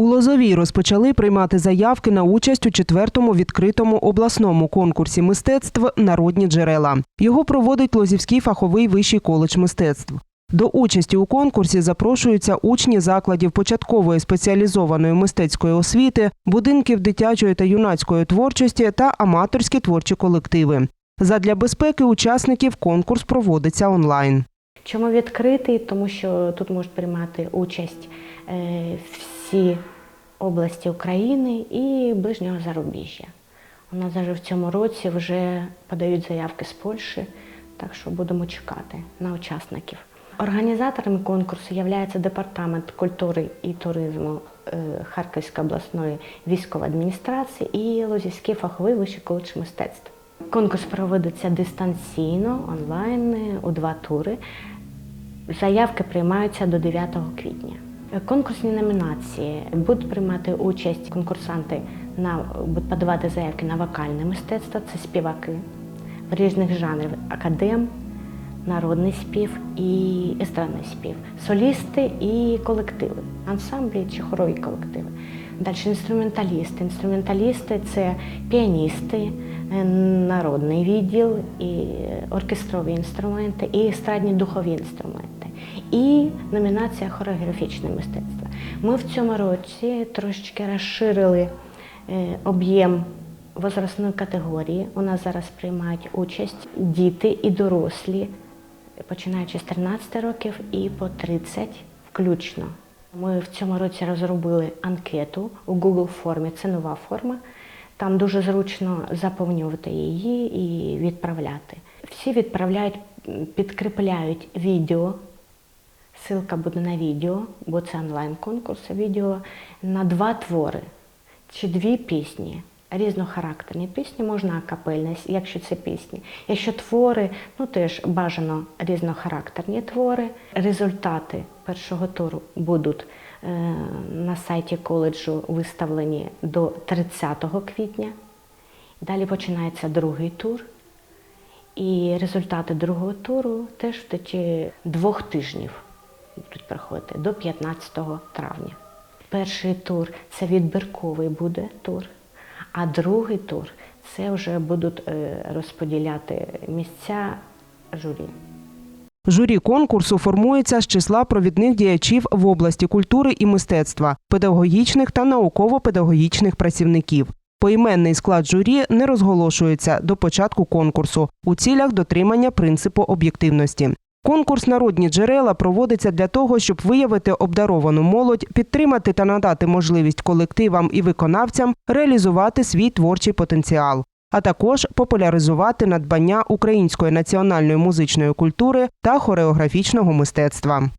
У Лозовій розпочали приймати заявки на участь у четвертому відкритому обласному конкурсі мистецтв Народні джерела. Його проводить Лозівський фаховий вищий коледж мистецтв. До участі у конкурсі запрошуються учні закладів початкової спеціалізованої мистецької освіти, будинків дитячої та юнацької творчості та аматорські творчі колективи. Задля безпеки учасників конкурс проводиться онлайн. Чому відкритий? Тому що тут можуть приймати участь е, всі області України і ближнього зарубіжжя. У нас навіть в цьому році вже подають заявки з Польщі, так що будемо чекати на учасників. Організаторами конкурсу є Департамент культури і туризму е, Харківської обласної військової адміністрації і Лозівський фаховий вищий коледж мистецтв. Конкурс проводиться дистанційно, онлайн, у два тури. Заявки приймаються до 9 квітня. Конкурсні номінації будуть приймати участь конкурсанти на будуть подавати заявки на вокальне мистецтво, це співаки різних жанрів академ, народний спів і естрадний спів, солісти і колективи, ансамблі чи хорові колективи. Далі інструменталісти. Інструменталісти це піаністи, е, народний відділ, і оркестрові інструменти, і естрадні духові інструменти. І номінація хореографічне мистецтво. Ми в цьому році трошечки розширили е, об'єм возрастної категорії. У нас зараз приймають участь діти і дорослі, починаючи з 13 років і по 30 включно. Ми в цьому році розробили анкету у Google формі. Це нова форма. Там дуже зручно заповнювати її і відправляти. Всі відправляють, підкріпляють відео. Силка буде на відео, бо це онлайн-конкурс, відео на два твори чи дві пісні. Різнохарактерні пісні можна акапельні, якщо це пісні. Якщо твори, ну теж бажано різнохарактерні твори. Результати першого туру будуть е, на сайті коледжу виставлені до 30 квітня. Далі починається другий тур. І результати другого туру теж в течі двох тижнів будуть проходити до 15 травня. Перший тур це відбірковий буде тур, а другий тур це вже будуть е, розподіляти місця журі. Журі конкурсу формується з числа провідних діячів в області культури і мистецтва, педагогічних та науково-педагогічних працівників. Поіменний склад журі не розголошується до початку конкурсу у цілях дотримання принципу об'єктивності. Конкурс Народні джерела проводиться для того, щоб виявити обдаровану молодь, підтримати та надати можливість колективам і виконавцям реалізувати свій творчий потенціал, а також популяризувати надбання української національної музичної культури та хореографічного мистецтва.